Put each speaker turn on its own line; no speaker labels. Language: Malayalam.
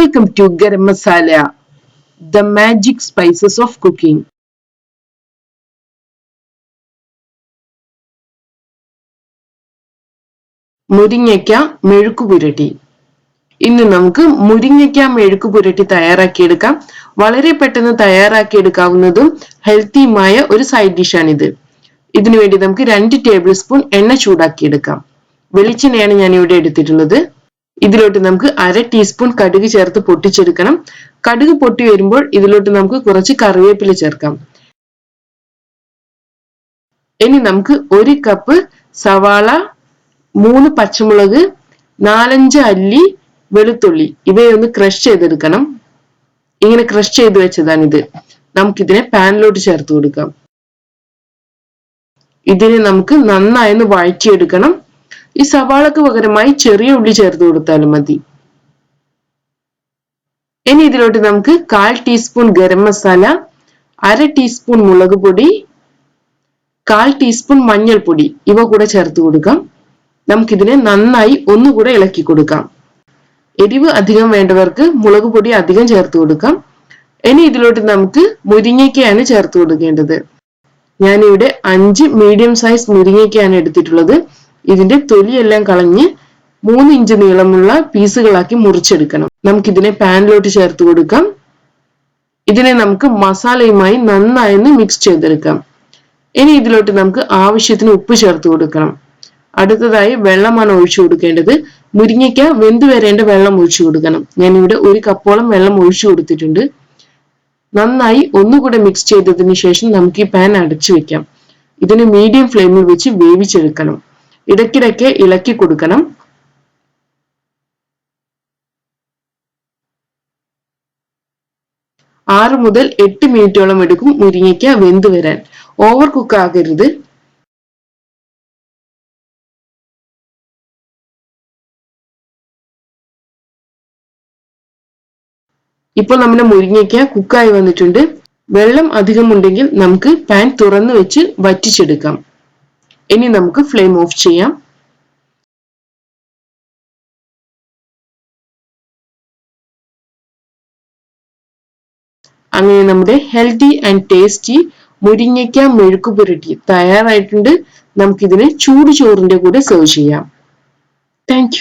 Welcome to garam masala the magic spices of cooking മുരിങ്ങയ്ക്ക മെഴുക്കു പുരട്ടി. ഇന്ന് നമുക്ക് മുരിങ്ങയ്ക്ക മെഴുക്കു പുരട്ടി തയ്യാറാക്കിയെടുക്കാം. വളരെ പെട്ടെന്ന് തയ്യാറാക്കിയെടുക്കാവുന്നതും ഹെൽത്തിയുമായ ഒരു സൈഡ് ഡിഷാണിത്. ഇതിനു വേണ്ടി നമുക്ക് രണ്ട് ടേബിൾ സ്പൂൺ എണ്ണ ചൂടാക്കിയെടുക്കാം. വെളിച്ചെണ്ണയാണ് ഞാൻ ഇവിടെ എടുത്തിട്ടുള്ളത്. ഇതിലോട്ട് നമുക്ക് അര ടീസ്പൂൺ കടുക് ചേർത്ത് പൊട്ടിച്ചെടുക്കണം. കടുക് പൊട്ടി വരുമ്പോൾ ഇതിലോട്ട് നമുക്ക് കുറച്ച് കറിവേപ്പില ചേർക്കാം. ഇനി നമുക്ക് ഒരു കപ്പ് സവാള മൂന്ന് പച്ചമുളക് നാലഞ്ച് അല്ലി വെളുത്തുള്ളി. ഇവയൊന്ന് ക്രഷ് ചെയ്തെടുക്കണം. ഇങ്ങനെ ക്രഷ് ചെയ്ത് വെച്ചതാണിത്. നമുക്കിതിനെ പാനിലോട്ട് ചേർത്ത് കൊടുക്കാം. ഇതിനെ നമുക്ക് നന്നായി ഒന്ന് വഴറ്റിയെടുക്കണം. ഈ സവാളക്ക് പകരമായി ചെറിയ ഉള്ളി ചേർത്ത് കൊടുത്താലും മതി. ഇനി ഇതിലോട്ട് നമുക്ക് കാൽ ടീസ്പൂൺ ഗരം മസാല അര ടീസ്പൂൺ മുളക് പൊടി കാൽ ടീസ്പൂൺ മഞ്ഞൾപ്പൊടി ഇവ കൂടെ ചേർത്ത് കൊടുക്കാം. നമുക്കിതിനെ നന്നായി ഒന്നുകൂടെ ഇളക്കി കൊടുക്കാം. എരിവ് അധികം വേണ്ടവർക്ക് മുളക് പൊടി അധികം ചേർത്ത് കൊടുക്കാം. ഇനി ഇതിലോട്ട് നമുക്ക് മുരിങ്ങയ്ക്കയാണ് ചേർത്ത് കൊടുക്കേണ്ടത്. ഞാനിവിടെ അഞ്ച് മീഡിയം സൈസ് മുരിങ്ങയ്ക്കയാണ് എടുത്തിട്ടുള്ളത്. ഇതിന്റെ തൊലിയെല്ലാം കളഞ്ഞ് മൂന്ന് ഇഞ്ച് നീളമുള്ള പീസുകളാക്കി മുറിച്ചെടുക്കണം. നമുക്കിതിനെ പാനിലോട്ട് ചേർത്ത് കൊടുക്കാം. ഇതിനെ നമുക്ക് മസാലയുമായി നന്നായി മിക്സ് ചെയ്തെടുക്കാം. ഇനി ഇതിലോട്ട് നമുക്ക് ആവശ്യത്തിന് ഉപ്പ് ചേർത്ത് കൊടുക്കണം. അടുത്തതായി വെള്ളമാണ് ഒഴിച്ചു കൊടുക്കേണ്ടത്. മുരിങ്ങയ്ക്ക വെന്തു വരേണ്ട വെള്ളം ഒഴിച്ചു കൊടുക്കണം. ഞാൻ ഇവിടെ ഒരു കപ്പോളം വെള്ളം ഒഴിച്ചു കൊടുത്തിട്ടുണ്ട്. നന്നായി ഒന്നുകൂടെ മിക്സ് ചെയ്തതിന് ശേഷം നമുക്ക് ഈ പാൻ അടച്ചു വെക്കാം. ഇതിന് മീഡിയം ഫ്ലെയിമിൽ വെച്ച് വേവിച്ചെടുക്കണം. ഇടയ്ക്കിടയ്ക്ക് ഇളക്കി കൊടുക്കണം. ആറ് മുതൽ എട്ട് മിനിറ്റോളം എടുക്കും മുരിങ്ങയ്ക്ക വെന്ത് വരാൻ. ഓവർ കുക്ക് ആകരുത്. ഇപ്പോൾ നമ്മുടെ മുരിങ്ങയ്ക്ക കുക്കായി വന്നിട്ടുണ്ട്. വെള്ളം അധികമുണ്ടെങ്കിൽ നമുക്ക് പാൻ തുറന്നു വെച്ച് വറ്റിച്ചെടുക്കാം. ഇനി നമുക്ക് ഫ്ലെയിം ഓഫ് ചെയ്യാം. അങ്ങനെ നമ്മുടെ ഹെൽത്തി ആൻഡ് ടേസ്റ്റി മുരിങ്ങയ്ക്ക മെഴുക്ക് പുരട്ടി തയ്യാറായിട്ടുണ്ട്. നമുക്കിതിനെ ചൂട് ചോറിന്റെ കൂടെ സെർവ് ചെയ്യാം. താങ്ക്